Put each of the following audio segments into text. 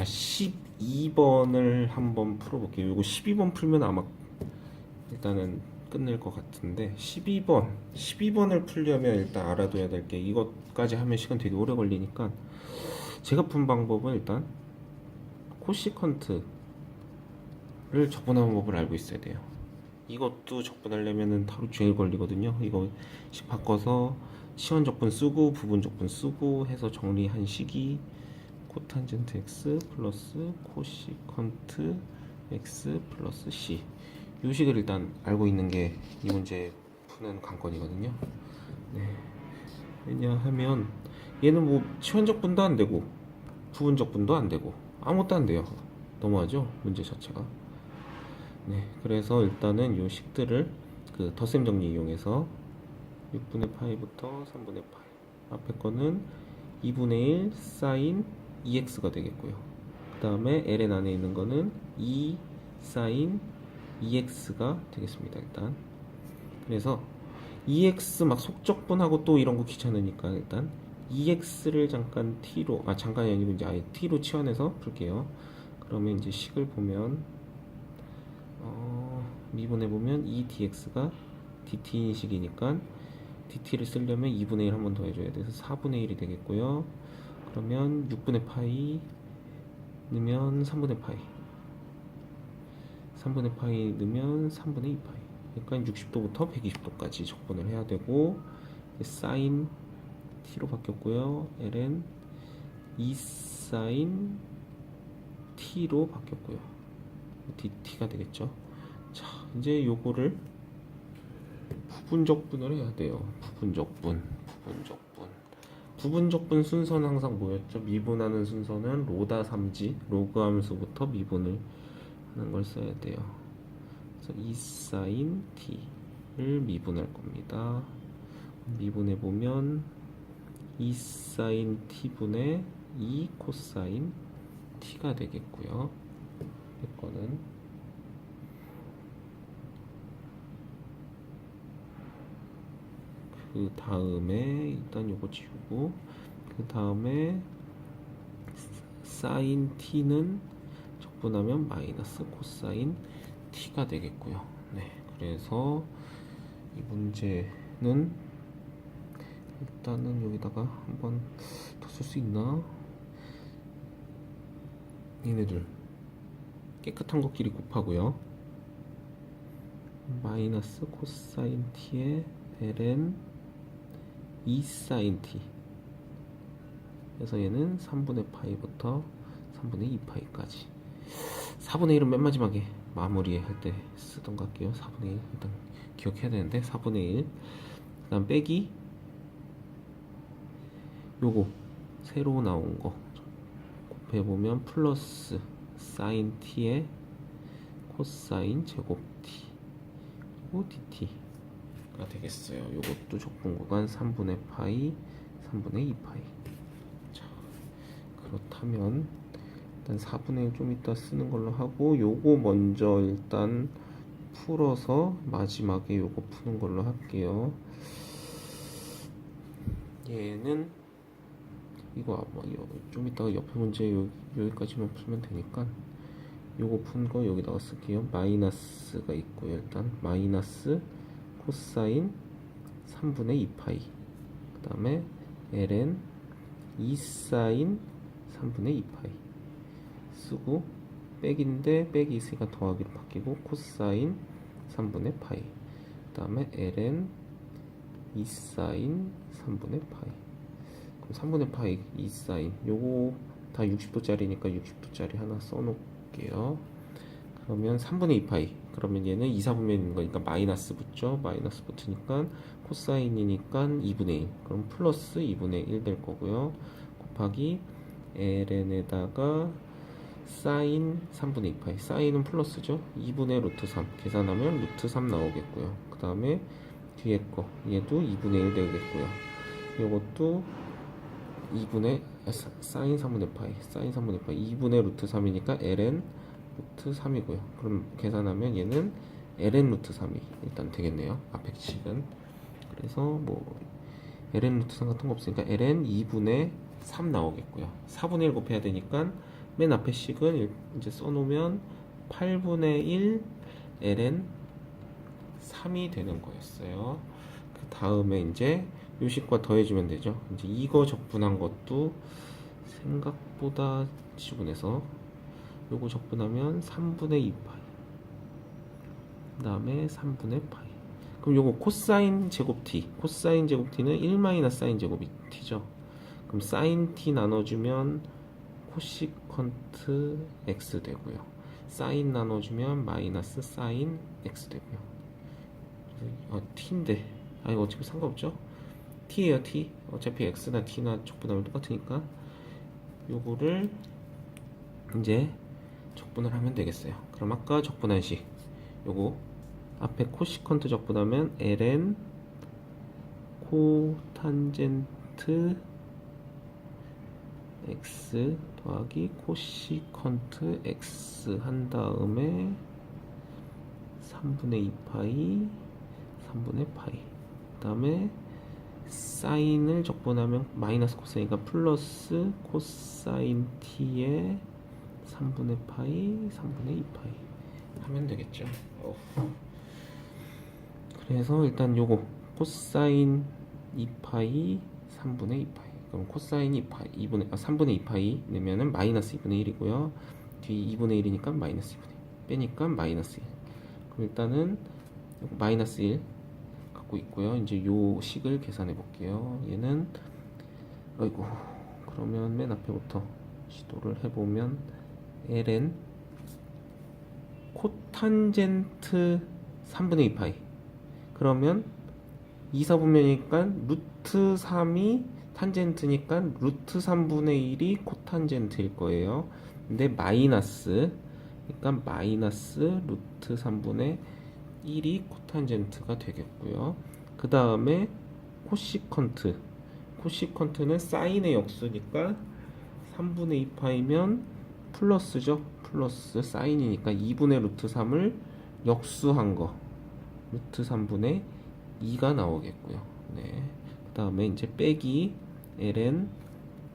자, 12번을 한번 풀어볼게요. 이거 12번 풀면 아마 일단은 끝낼 것 같은데 12번, 12번을 풀려면 일단 알아둬야 될 게 이것까지 하면 시간 되게 오래 걸리니까 제가 푼 방법은 일단 코시컨트를 적분하는 법을 알고 있어야 돼요. 이것도 적분하려면은 하루 종일 걸리거든요. 이거 식 바꿔서 시원 적분 쓰고 부분 적분 쓰고 해서 정리한 식이 코탄젠트 x 플러스 코시컨트 x 플러스 c 이 식을 일단 알고 있는 게 이 문제 푸는 관건이거든요. 네. 왜냐하면 얘는 뭐 시원 적분도 안 되고 부분 적 분도 안 되고 아무것도 안 돼요. 너무하죠 문제 자체가. 네, 그래서 일단은 요 식들을 그 덧셈 정리 이용해서 6분의 파이부터 3분의 파이 앞에 거는 2분의 1 사인 2x가 되겠고요. 그 다음에 ln 안에 있는 거는 2 사인 2x가 되겠습니다. 일단 그래서 2x 막 속적분하고 또 이런 거 귀찮으니까 일단 2x를 잠깐 t로 아 잠깐이 아니고 이제 아예 t로 치환해서 풀게요. 그러면 이제 식을 보면 어, 미분해 보면 2dx가 dt 식이니까 dt를 쓰려면 2분의 1 한 번 더 해줘야 돼서 4분의 1이 되겠고요. 그러면 6분의 파이 넣으면 3분의 파이 3분의 파이 넣으면 3분의 2 파이 그러니까 60도부터 120도까지 적분을 해야 되고 사인 t로 바뀌었고요. ln 2 사인 t로 바뀌었고요. dt가 되겠죠. 자, 이제 요거를 부분 적분을 해야 돼요. 부분 적분, 부분 적분. 부분적분 순서는 항상 뭐였죠? 미분하는 순서는 로다 3지, 로그 함수부터 미분을 하는 걸 써야 돼요. 그래서 2 사인 t를 미분할 겁니다. 미분해 보면 2 사인 t분의 2 코사인 t가 되겠고요. 이거는 그 다음에 일단 요거 지우고 그 다음에 사인 t는 적분하면 마이너스 코사인 t가 되겠고요. 네, 그래서 이 문제는 일단은 여기다가 한번 더 쓸 수 있나? 얘네들 깨끗한 것끼리 곱하고요. 마이너스 코사인 t의 ln 2 사인 t. 그래서 얘는 3분의 파이부터 3분의 2 파이까지. 4분의 1은 맨 마지막에 마무리 할 때 쓰던 것 같게요. 4분의 1 일단 기억해야 되는데 4분의 1 그다음 빼기. 요거 새로 나온 거. 곱해보면 플러스 사인 t의 코사인 제곱 t. 그리고 dt 가 되겠어요. 요것도 적분 구간 3분의 파이 3분의 2 파이 자 그렇다면 일단 4분의 1 좀 이따 쓰는 걸로 하고 요거 먼저 일단 풀어서 마지막에 요거 푸는 걸로 할게요. 얘는 이거 아마 여- 좀 이따가 옆에 문제 요, 여기까지만 풀면 되니까 요거 푼 거 여기다가 쓸게요 마이너스가 있고요 일단 마이너스 코사인 3분의 2파이. 그 다음에 ln 2 사인 3분의 2파이. 쓰고 백인데 백이 있으니까 더하기로 바뀌고 코사인 3분의 파이. 그 다음에 ln 2 사인 3분의 파이. 그럼 3분의 파이 2 사인. 요거 다 60도짜리니까 60도짜리 하나 써놓을게요 그러면 3분의 2 파이. 그러면 얘는 2, 4분면 있는 거니까 마이너스 붙죠? 마이너스 붙으니까 코사인이니까 2분의 1 그럼 플러스 2분의 1 될 거고요. 곱하기 ln에다가 사인 3분의 2 파이. 사인은 플러스죠? 2분의 루트 3 계산하면 루트 3 나오겠고요. 그 다음에 뒤에 거. 얘도 2분의 1 되겠고요. 이것도 2분의 아, 사- 사인 3분의 파이. 사인 3분의 파이. 2분의 루트 3이니까 ln 루트 3이고요 그럼 계산하면 얘는 ln 루트 3이 일단 되겠네요 앞에 식은 그래서 뭐 ln 루트 3 같은 거 없으니까 ln 2분의 3 나오겠고요 4분의 1 곱해야 되니까 맨 앞에 식은 일- 이제 써놓으면 8분의 1 ln 3이 되는 거였어요. 그 다음에 이제 요 식과 더해주면 되죠. 이제 이거 적분한 것도 생각보다 지분해서 요거 적분하면 3분의 2파이 그 다음에 3분의 파이 그럼 요거 코사인 제곱 t. 코사인 제곱 t는 1 마이너스 사인 제곱이 t죠. 그럼 사인 t 나눠주면 코시컨트 x 되고요. 사인 나눠주면 마이너스 사인 x 되고요. 아 t인데. 아 이거 어차피 상관없죠? t예요 t. 어차피 x나 t나 적분하면 똑같으니까. 요거를 이제 적분을 하면 되겠어요. 그럼 아까 적분한 식 요거 앞에 코시컨트 적분하면 ln 코탄젠트 x 더하기 코시컨트 x 한 다음에 3분의 2파이 3분의 파이 그 다음에 사인을 적분하면 마이너스 코사인이니까 플러스 코사인 t의 3분의 파이 3분의 2파이 하면 되겠죠 어. 그래서 일단 요거 코사인 2파이 3분의 2파이 그럼 코사인 2파이 2분의 아 3분의 2파이 내면은 마이너스 2분의 1이고요 뒤 2분의 1이니까 마이너스 2분의 1 빼니까 마이너스 1 그럼 일단은 마이너스 1 갖고 있고요. 이제 요 식을 계산해 볼게요. 얘는 아이고 그러면 맨 앞에부터 시도를 해보면 ln 코탄젠트 3분의 2파이 그러면 2사분면이니까 루트 3이 탄젠트니까 루트 3분의 1이 코탄젠트일 거예요. 근데 마이너스 그러니까 마이너스 루트 3분의 1이 코탄젠트가 되겠고요. 그 다음에 코시컨트. 코시컨트는 사인의 역수니까 3분의 2파이면 플러스죠. 플러스 사인이니까 2분의 루트 3을 역수한 거. 루트 3분의 2가 나오겠고요. 네. 그 다음에 이제 빼기 ln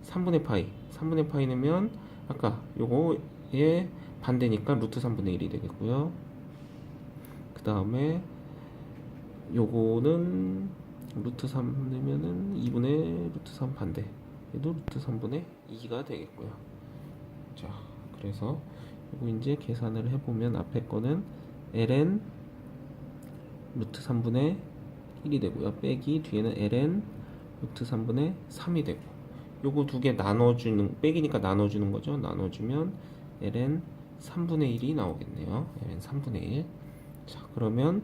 3분의 파이. 3분의 파이 넣으면 아까 요거의 반대니까 루트 3분의 1이 되겠고요. 그 다음에 요거는 루트 3 내면은 2분의 루트 3 반대 얘도 루트 3분의 2가 되겠고요 자 그래서 요거 이제 계산을 해보면 앞에 거는 ln 루트 3분의 1이 되고요. 빼기 뒤에는 ln 루트 3분의 3이 되고 요거 두 개 나눠주는 빼기니까 나눠주는 거죠. 나눠주면 ln 3분의 1이 나오겠네요. ln 3분의 1 자 그러면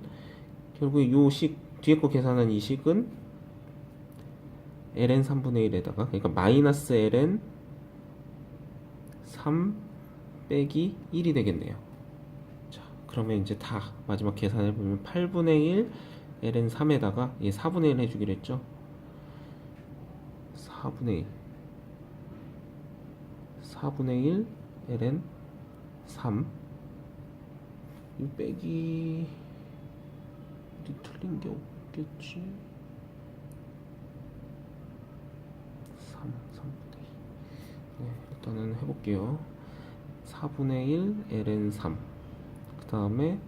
결국 요식 뒤에 거 계산한 이 식은 ln 3분의 1에다가 그러니까 마이너스 ln 3 빼기 1이 되겠네요. 자 그러면 이제 다 마지막 계산해 보면 8분의 1 ln 3에다가 얘 4분의 1 해주기로 했죠? 4분의 1 4분의 1 ln 3이 빼기 어디 틀린 게 없겠지? 3, 3분의 2 네, 일단은 해볼게요. 4분의 1 ln 3그 다음에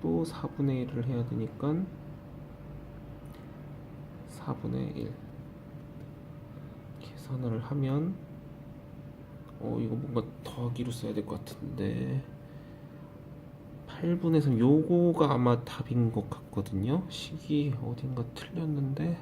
또 4분의 1을 해야 되니까 4분의 1 계산을 하면 어 이거 뭔가 더하기로 써야 될 것 같은데. 8분의 3 요거가 아마 답인 것 같거든요. 식이 어딘가 틀렸는데